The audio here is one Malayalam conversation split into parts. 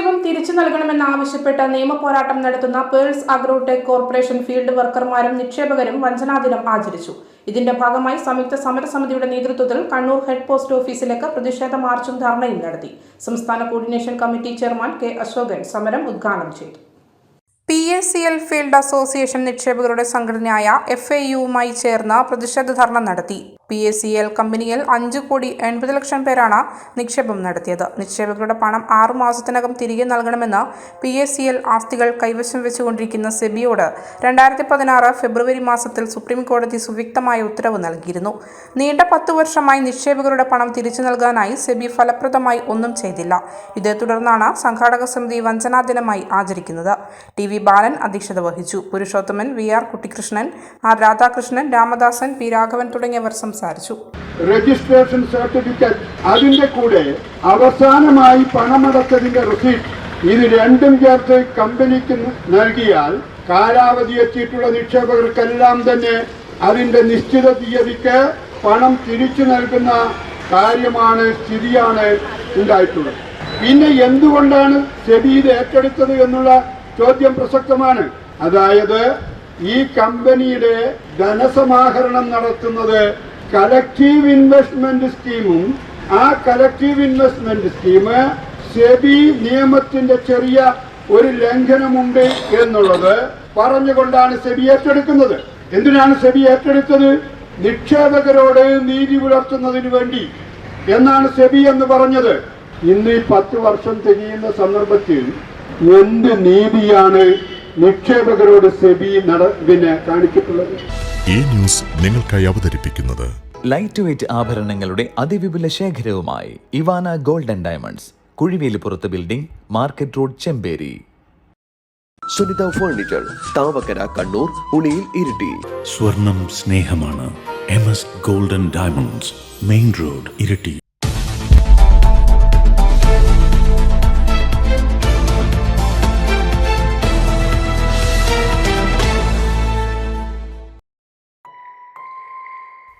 നിക്ഷേപം തിരിച്ചു നൽകണമെന്നാവശ്യപ്പെട്ട് നിയമപോരാട്ടം നടത്തുന്ന പേൾസ് അഗ്രോടെക് കോർപ്പറേഷൻ ഫീൽഡ് വർക്കർമാരും നിക്ഷേപകരും വഞ്ചനാ ദിനം ആചരിച്ചു. ഇതിന്റെ ഭാഗമായി സംയുക്ത സമരസമിതിയുടെ നേതൃത്വത്തിൽ കണ്ണൂർ ഹെഡ് പോസ്റ്റ് ഓഫീസിലേക്ക് പ്രതിഷേധ മാർച്ചും ധർണയും നടത്തി. സംസ്ഥാന coordination committee chairman K Ashokan സമരം ഉദ്ഘാടനം ചെയ്തു. P S C L field association നിക്ഷേപകരുടെ സംഘടനയായ എഫ് എ യുവുമായി ചേർന്ന് പ്രതിഷേധ ധർണ നടത്തി. പി എസ് സി എൽ കമ്പനിയിൽ അഞ്ച് കോടി എൺപത് ലക്ഷം പേരാണ് നിക്ഷേപം നടത്തിയത്. നിക്ഷേപകരുടെ പണം ആറു മാസത്തിനകം തിരികെ നൽകണമെന്ന് പി എസ് സി എൽ ആസ്തികൾ കൈവശം വെച്ചുകൊണ്ടിരിക്കുന്ന സെബിയോട് രണ്ടായിരത്തി പതിനാറ് ഫെബ്രുവരി മാസത്തിൽ സുപ്രീം കോടതി സുവ്യക്തമായ ഉത്തരവ് നൽകിയിരുന്നു. നീണ്ട പത്തു വർഷമായി നിക്ഷേപകരുടെ പണം തിരിച്ചു നൽകാനായി സെബി ഫലപ്രദമായി ഒന്നും ചെയ്തില്ല. ഇതേ തുടർന്നാണ് സംഘാടക സമിതി വഞ്ചനാ ദിനമായി ആചരിക്കുന്നത്. ടി വി ബാലൻ അധ്യക്ഷത വഹിച്ചു. Purushothaman V R Kuttikrishnan R Radhakrishnan Ramadasan P Raghavan തുടങ്ങിയവർ സംസാരിച്ചു. രജിസ്ട്രേഷൻ സർട്ടിഫിക്കറ്റ് അതിന്റെ കൂടെ അവസാനമായി പണമടച്ചതിന്റെ റിസീപ്റ്റ് ഇത് രണ്ടും ചേർത്ത് കമ്പനിക്ക് നൽകിയാൽ കാലാവധി എത്തിയിട്ടുള്ള നിക്ഷേപകർക്കെല്ലാം തന്നെ അതിന്റെ നിശ്ചിത തീയതിക്ക് പണം തിരിച്ചു നൽകുന്ന കാര്യമാണ് സ്ഥിതിയാണ് ഉണ്ടായിട്ടുള്ളത്. പിന്നെ എന്തുകൊണ്ടാണ് സെബി ഇത് ഏറ്റെടുത്തത് എന്നുള്ള ചോദ്യം പ്രസക്തമാണ്. അതായത് ഈ കമ്പനിയുടെ ധനസമാഹരണം നടത്തുന്നത് കലക്റ്റീവ് ഇൻവെസ്റ്റ്മെന്റ് സ്കീമും ആ കലക്റ്റീവ് ഇൻവെസ്റ്റ്മെന്റ് സ്കീം സെബി നിയമത്തിന്റെ ചെറിയ ഒരു ലംഘനമുണ്ട് എന്നുള്ളത് പറഞ്ഞുകൊണ്ടാണ് സെബി ഏറ്റെടുക്കുന്നത്. എന്തിനാണ് സെബി ഏറ്റെടുത്തത്? നിക്ഷേപകരോട് നീതി പുലർത്തുന്നതിന് വേണ്ടി എന്നാണ് സെബി എന്ന് പറഞ്ഞത്. ഇന്ന് ഈ പത്ത് വർഷം തിരിയുന്ന സന്ദർഭത്തിൽ എന്ത് നീതിയാണ് നിക്ഷേപകരോട് സെബി നട പിന്നെ കാണിച്ചിട്ടുള്ളത്? ഈ ന്യൂസ് നിങ്ങൾക്കായി അവതരിപ്പിക്കുന്നത് ലൈറ്റ് വെയ്റ്റ് ആഭരണങ്ങളുടെ അതിവിപുല ശേഖരവുമായി Ivana golden diamonds കുഴിവേലിപ്പുറത്ത് building market road Chemperi. Sunitha furniture Thavakkara Kannur Uliyil Iritty. സ്വർണം സ്നേഹമാണ് M S golden diamonds main road Iritty.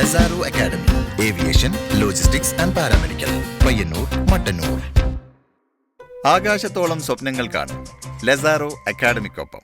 Lazaro academy aviation logistics and paramedical Payyanur Mattannur ആകാശത്തോളം സ്വപ്നങ്ങൾ കാണും. ലസാറോ അക്കാഡമിക്കൊപ്പം